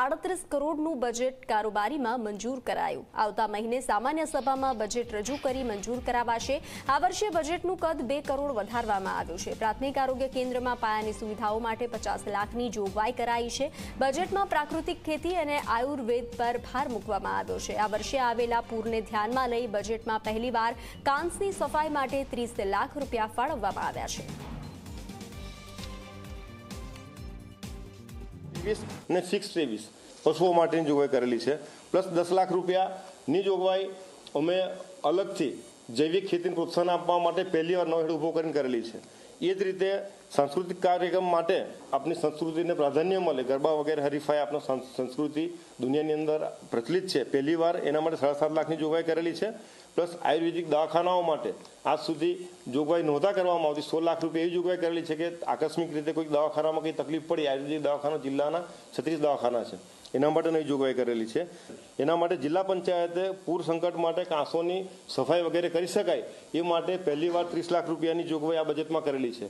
આડત્રીસ કરોડનું બજેટ કારોબારીમાં મંજૂર કરાયું. આવતા મહિને સામાન્ય સભામાં બજેટ રજૂ કરી મંજૂર કરાવાશે. આ વર્ષે બજેટનું કદ બે કરોડ વધારવામાં આવ્યું છે. પ્રાથમિક આરોગ્ય કેન્દ્રમાં પાયાની સુવિધાઓ માટે પચાસ લાખની જોગવાઈ કરાઈ છે. બજેટમાં પ્રાકૃતિક ખેતી અને આયુર્વેદ પર ભાર મૂકવામાં આવ્યો છે. આ વર્ષે આવેલા પૂરને ધ્યાનમાં લઈ બજેટમાં પહેલીવાર કાંસની સફાઈ માટે ત્રીસ લાખ રૂપિયા ફાળવવામાં આવ્યા છે. ત્રેવીસ ને સિક્સ ત્રેવીસ પશુઓ માટેની જોગવાઈ કરેલી છે. પ્લસ દસ લાખ રૂપિયાની જોગવાઈ અમે અલગથી જૈવિક ખેતીને પ્રોત્સાહન આપવા માટે પહેલી વાર નવો હેડ ઊભો કરીને કરેલી છે. એ જ રીતે સાંસ્કૃતિક કાર્યક્રમ માટે આપણી સંસ્કૃતિને પ્રાધાન્ય મળે. ગરબા વગેરે, હરીફાઈ આપનો સંસ્કૃતિ દુનિયાની અંદર પ્રચલિત છે. પહેલી વાર એના માટે સાડા સાત લાખની જોગવાઈ કરેલી છે. પ્લસ આયુર્વેદિક દવાખાનાઓ માટે આજ સુધી જોગવાઈ નહોતા કરવામાં આવતી સો લાખ રૂપિયા એવી જોગવાઈ કરેલી છે કે આકસ્મિક રીતે કોઈ દવાખાનામાં કંઈ તકલીફ પડી, આયુર્વેદિક દવાખાના જિલ્લાના છત્રીસ દવાખાના છે. એના માટે નવી જોગવાઈ કરેલી છે. એના માટે જિલ્લા પંચાયતે પૂર સંકટ માટે કાંસોની સફાઈ વગેરે કરી શકાય એ માટે પહેલીવાર ત્રીસ લાખ રૂપિયાની જોગવાઈ આ બજેટમાં કરેલી છે.